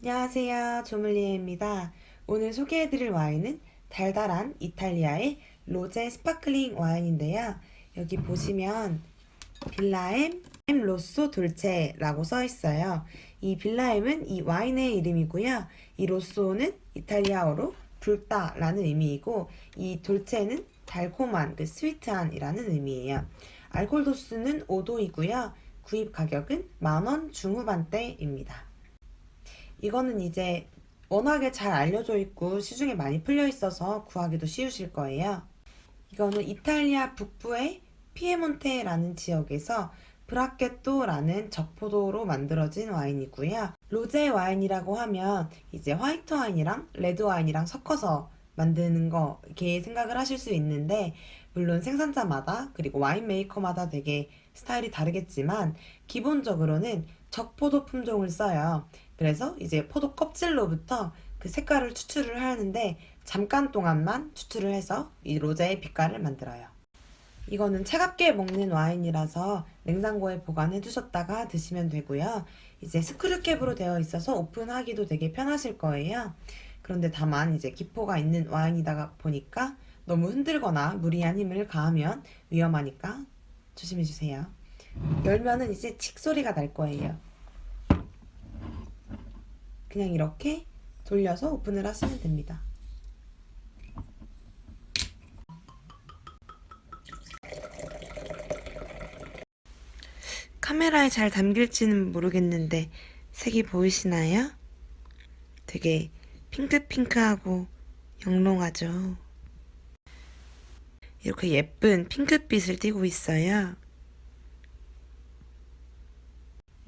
안녕하세요. 조물리에입니다. 오늘 소개해드릴 와인은 달달한 이탈리아의 로제 스파클링 와인인데요. 여기 보시면 빌라엠 엠 로쏘 돌체라고 써 있어요. 이 빌라엠은 이 와인의 이름이고요. 이 로쏘는 이탈리아어로 붉다라는 의미이고 이 돌체는 달콤한 그 스위트한이라는 의미예요. 알코올 도수는 5도이고요. 구입 가격은 만원 중후반대입니다. 이거는 이제 워낙에 잘 알려져 있고 시중에 많이 풀려 있어서 구하기도 쉬우실 거예요. 이거는 이탈리아 북부의 피에몬테라는 지역에서 브라켓토라는 적포도로 만들어진 와인이고요. 로제 와인이라고 하면 이제 화이트 와인이랑 레드 와인이랑 섞어서 만드는 거 이렇게 생각을 하실 수 있는데 물론 생산자마다 그리고 와인 메이커마다 되게 스타일이 다르겠지만 기본적으로는 적포도 품종을 써요. 그래서 이제 포도 껍질로부터 그 색깔을 추출을 하는데 잠깐 동안만 추출을 해서 이 로제의 빛깔을 만들어요. 이거는 차갑게 먹는 와인이라서 냉장고에 보관해 두셨다가 드시면 되고요. 이제 스크류캡으로 되어 있어서 오픈하기도 되게 편하실 거예요. 그런데 다만 이제 기포가 있는 와인이다 보니까 너무 흔들거나 무리한 힘을 가하면 위험하니까 조심해 주세요. 열면은 이제 칙 소리가 날 거예요. 그냥 이렇게 돌려서 오픈을 하시면 됩니다. 카메라에 잘 담길지는 모르겠는데 색이 보이시나요? 되게 핑크핑크하고 영롱하죠. 이렇게 예쁜 핑크빛을 띠고 있어요.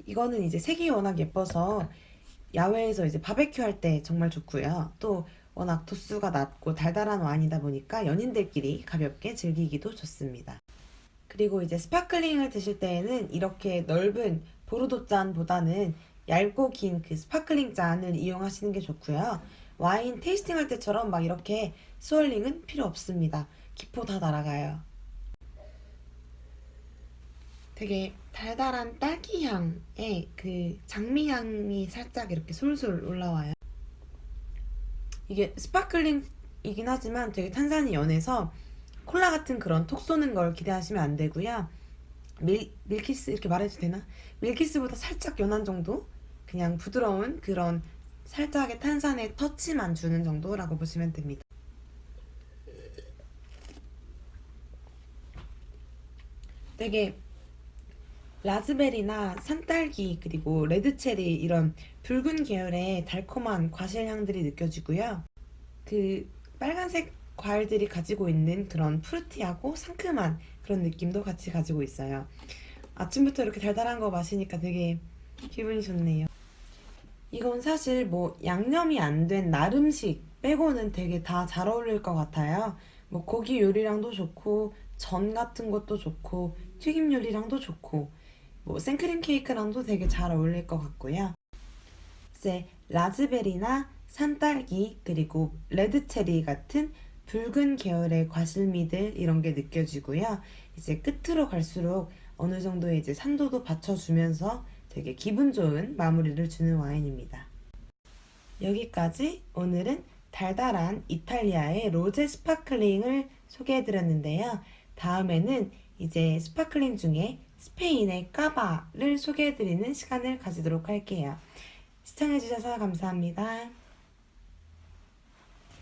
이거는 이제 색이 워낙 예뻐서 야외에서 이제 바베큐 할 때 정말 좋고요. 또 워낙 도수가 낮고 달달한 와인이다 보니까 연인들끼리 가볍게 즐기기도 좋습니다. 그리고 이제 스파클링을 드실 때에는 이렇게 넓은 보르도 잔보다는 얇고 긴 그 스파클링 잔을 이용하시는 게 좋고요. 와인 테이스팅 할 때처럼 막 이렇게 스월링은 필요 없습니다. 기포 다 날아가요. 되게 달달한 딸기 향에 그 장미 향이 살짝 이렇게 솔솔 올라와요. 이게 스파클링이긴 하지만 되게 탄산이 연해서 콜라 같은 그런 톡 쏘는 걸 기대하시면 안 되고요. 밀, 밀키스 이렇게 말해도 되나? 밀키스보다 살짝 연한 정도? 그냥 부드러운 그런 살짝의 탄산의 터치만 주는 정도라고 보시면 됩니다. 되게 라즈베리나 산딸기 그리고 레드체리 이런 붉은 계열의 달콤한 과실 향들이 느껴지고요. 그 빨간색 과일들이 가지고 있는 그런 푸르티하고 상큼한 그런 느낌도 같이 가지고 있어요. 아침부터 이렇게 달달한 거 마시니까 되게 기분이 좋네요. 이건 사실 뭐 양념이 안된 날음식 빼고는 되게 다 잘 어울릴 것 같아요. 뭐 고기 요리랑도 좋고 전 같은 것도 좋고 튀김 요리랑도 좋고 뭐 생크림 케이크랑도 되게 잘 어울릴 것 같고요. 이제 라즈베리나 산딸기 그리고 레드체리 같은 붉은 계열의 과실미들 이런 게 느껴지고요. 이제 끝으로 갈수록 어느 정도의 이제 산도도 받쳐주면서 되게 기분 좋은 마무리를 주는 와인입니다. 여기까지 오늘은 달달한 이탈리아의 로제 스파클링을 소개해드렸는데요. 다음에는 이제 스파클링 중에 스페인의 까바를 소개해드리는 시간을 가지도록 할게요. 시청해주셔서 감사합니다.